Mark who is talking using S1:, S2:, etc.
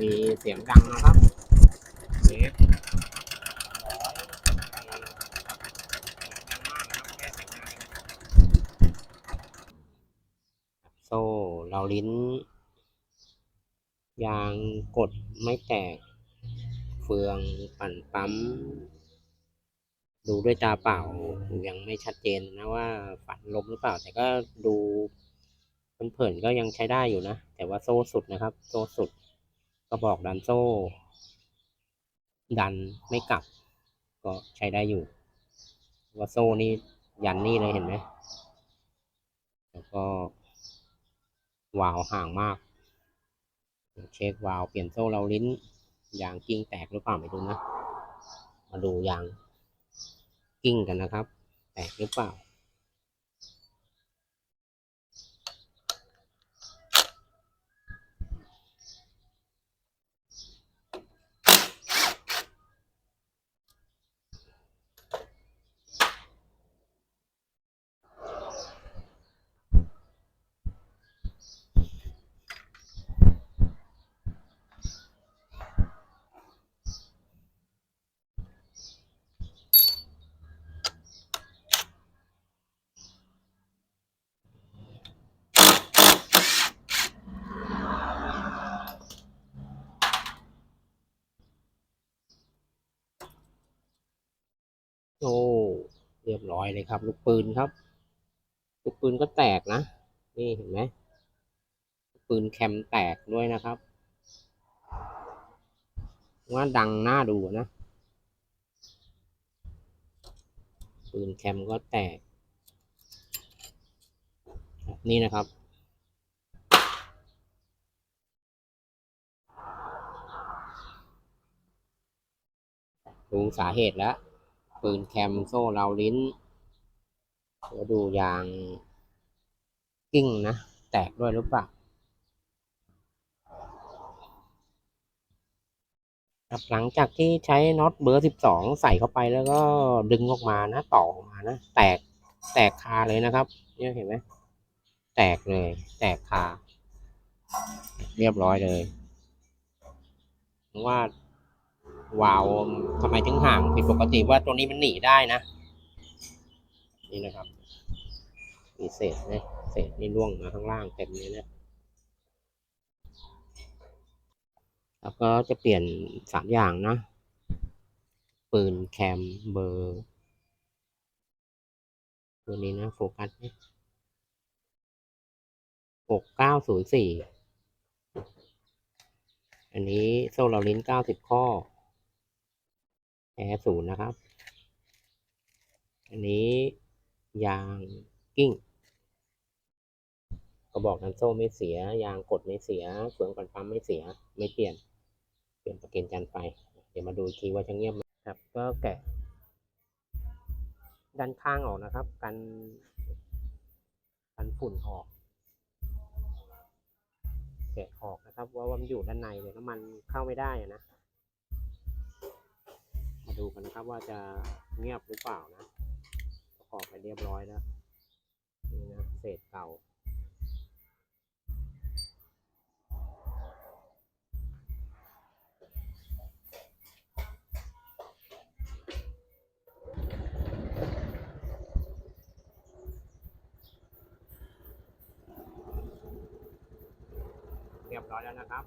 S1: มีเสียงดังนะครับเช็คโซ่เราลิ้น ยางกดไม่แตก เฟืองปั่นปั๊ม ดูด้วยตาเปล่ายังไม่ชัดเจนนะว่าฝันลมหรือเปล่า แต่ก็ดูเผินๆก็ยังใช้ได้อยู่นะ แต่ว่าโซ่สุดนะครับ โซ่สุด ก็บอกดันโซ่ ดันไม่กลับ ก็ใช้ได้อยู่ ว่าโซ่นี่ยันนี่เลยเห็นไหมแล้วก็ วาวห่างมาก เช็ควาวเปลี่ยนโซ่เราลิ้นยางกิ้งแตกหรือเปล่าไม่รู้นะ มาดูยางกิ้งกันนะครับ แตกหรือเปล่า โอ้เรียบร้อยเลยครับ ลูกปืนครับ ลูกปืนก็แตกนะ นี่เห็นไหมลูกปืนแคมแตกด้วยนะครับ ว่าดังน่าดูนะ ปืนแคมก็แตก นี่นะครับดูสาเหตุแล้ว ปืนแคมโซ่เราลิ้นเดี๋ยวดูยางกิ้งนะ แตกด้วยหรือเปล่าครับหลังจากที่ใช้น็อตเบอร์สิบสองใส่เข้าไปแล้วก็ดึงออกมานะต่อออกมานะ แตกแตกคาเลยนะครับ เนี่ยเห็นไหมแตกเลย แตกคา เรียบร้อยเลยว่า วาวทำไมถึงห่างผิดปกติว่าตัวนี้มันหนีได้นะ นี่นะครับมีเศษนะเศษนี่ร่วงมาข้างล่างเต็มเลยนะแล้วก็จะเปลี่ยนสามอย่างนะ ปืนแคมเบอร์ ตัวนี้นะ โฟกัสหกเก้าศูนย์สี่อันนี้โซ่เราลิ้นเก้าสิบข้อ แอร์ศูนย์นะครับ อันนี้ยางกิ้งกระบอกน้ำโซ่ไม่เสีย ยางกดไม่เสียเฟืองปั่นปั๊มไม่เสีย ไม่เปลี่ยน เปลี่ยนประเกนจันไป เดี๋ยวมาดูอีกทีว่าจะเงียบไหมครับ ก็แกะด้านข้างออกนะครับ กันกันฝุ่นออก แกะออกนะครับ ว่าว่ามันอยู่ด้านในเลยน้ำมันเข้าไม่ได้นะ ดูกันนะครับว่าจะเงียบหรือเปล่านะประกอบไปเรียบร้อยแล้วนี่นะเศษเก่าเรียบร้อยแล้วนะครับ